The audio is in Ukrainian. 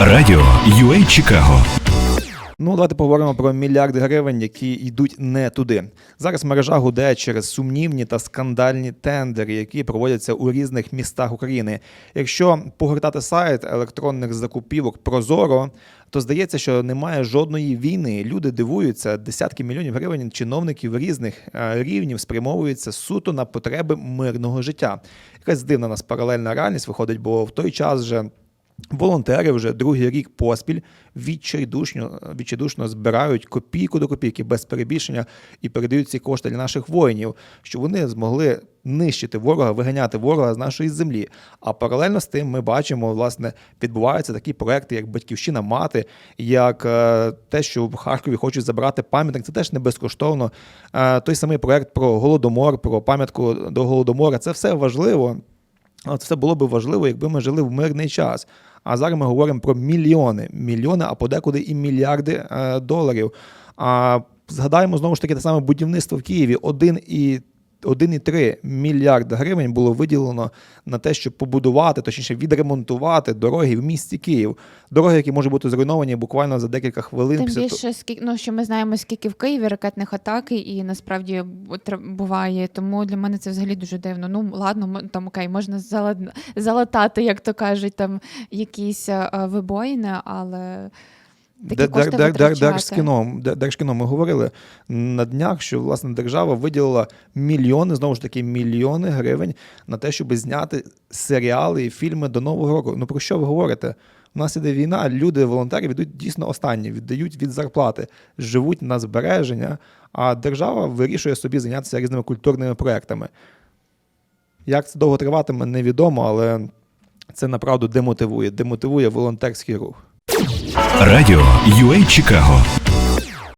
Радіо UA Чикаго Ну, давайте поговоримо про мільярди гривень, які йдуть не туди. Зараз мережа гуде через сумнівні та скандальні тендери, які проводяться у різних містах України. Якщо погортати сайт електронних закупівок Прозоро, то здається, що немає жодної війни. Люди дивуються, десятки мільйонів гривень чиновників різних е, рівнів спрямовуються суто на потреби мирного життя. Якась дивна у нас паралельна реальність виходить, бо в той час же. Волонтери вже другий рік поспіль відчайдушно, відчайдушно збирають копійку до копійки без перебільшення і передають ці кошти для наших воїнів, щоб вони змогли нищити ворога, виганяти ворога з нашої землі. А паралельно з тим ми бачимо, власне, відбуваються такі проекти, як Батьківщина мати, як е, те, що в Харкові хочуть забрати пам'ятник. Це теж не безкоштовно. Е, той самий проект про голодомор, про пам'ятку до голодомора. Це все важливо. Це було б важливо, якби ми жили в мирний час. А зараз ми говоримо про мільйони, мільйони, а подекуди і мільярди е, доларів. А згадаємо знову ж таки те саме будівництво в Києві. Один і 1,3 мільярда гривень було виділено на те, щоб побудувати, точніше відремонтувати дороги в місті Київ. Дороги, які можуть бути зруйновані буквально за декілька хвилин. Тим більше, скільки ну що ми знаємо, скільки в Києві ракетних атак, і насправді буває. Тому для мене це взагалі дуже дивно. Ну ладно, там окей, можна зала- залатати, як то кажуть, там якісь е, вибоїни, але такі Де- кошти де- де- де- Держкіно, Держкіно ми говорили на днях, що власне держава виділила мільйони, знову ж таки, мільйони гривень на те, щоб зняти серіали і фільми до нового року. Ну про що ви говорите? У нас іде війна, люди, волонтери віддають дійсно останні, віддають від зарплати, живуть на збереження, а держава вирішує собі зайнятися різними культурними проектами. Як це довго триватиме, невідомо, але це направду демотивує, демотивує волонтерський рух. Радіо UA Чикаго